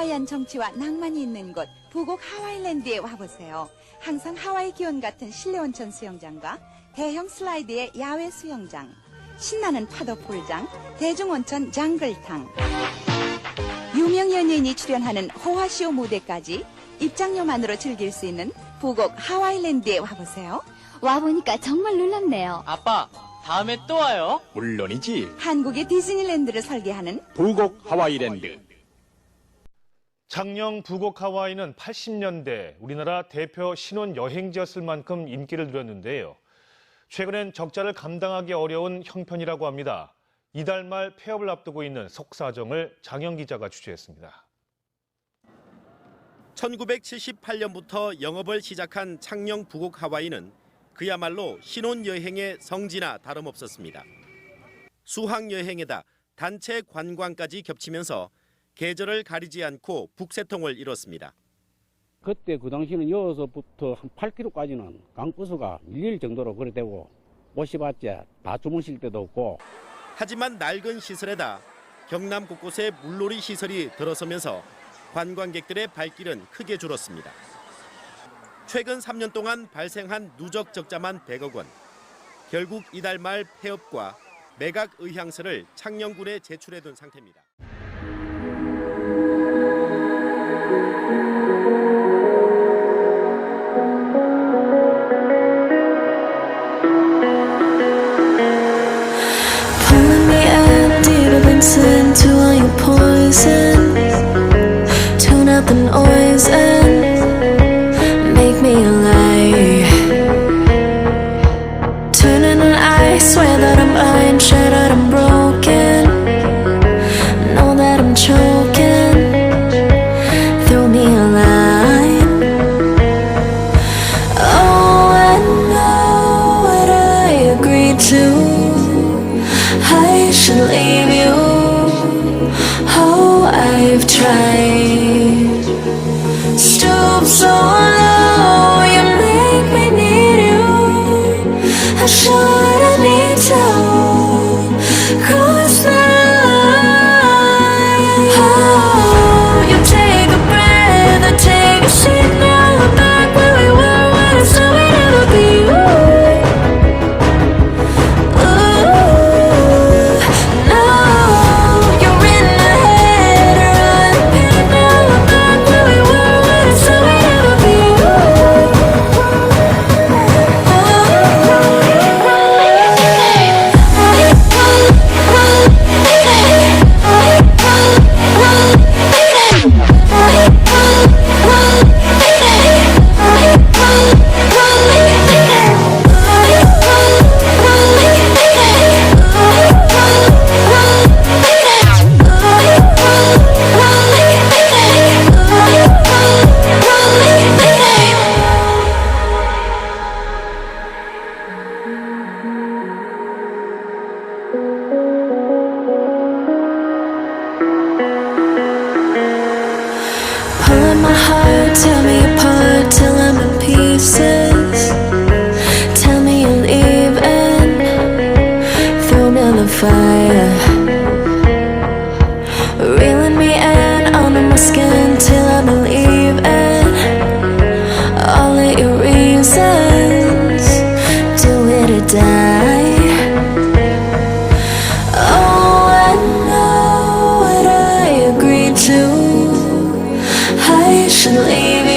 하와이안 정취와 낭만이 있는 곳 부곡 하와이랜드에 와보세요. 항상 하와이 기온 같은 실내 온천 수영장과 대형 슬라이드의 야외 수영장, 신나는 파도 풀장, 대중 온천 장글탕, 유명 연예인이 출연하는 호화쇼 무대까지 입장료만으로 즐길 수 있는 부곡 하와이랜드에 와보세요. 와보니까 정말 놀랍네요. 아빠, 다음에 또 와요. 물론이지. 한국의 디즈니랜드를 설계하는 부곡 하와이랜드. 창녕 부곡 하와이는 80년대 우리나라 대표 신혼 여행지였을 만큼 인기를 누렸는데요. 최근엔 적자를 감당하기 어려운 형편이라고 합니다. 이달 말 폐업을 앞두고 있는 속사정을 장영 기자가 취재했습니다. 1978년부터 영업을 시작한 창녕 부곡 하와이는 그야말로 신혼여행의 성지나 다름없었습니다. 수학여행에다 단체 관광까지 겹치면서 계절을 가리지 않고 북새통을 이뤘습니다. 그때 그 당시는 여기서부터 한 8km까지는 강버스가 밀릴 정도로 그래 되고 오시봤자 다 주무실 때도 없고 하지만 낡은 시설에다 경남 곳곳에 물놀이 시설이 들어서면서 관광객들의 발길은 크게 줄었습니다. 최근 3년 동안 발생한 누적 적자만 100억 원. 결국 이달 말 폐업과 매각 의향서를 창녕군에 제출해 둔 상태입니다. Tune out the noise and make me a lie. Turning and I swear that I'm that I'm broken. Know that I'm choking. Throw me a line. Oh, I know what I agreed to. I should leave fire. Leave.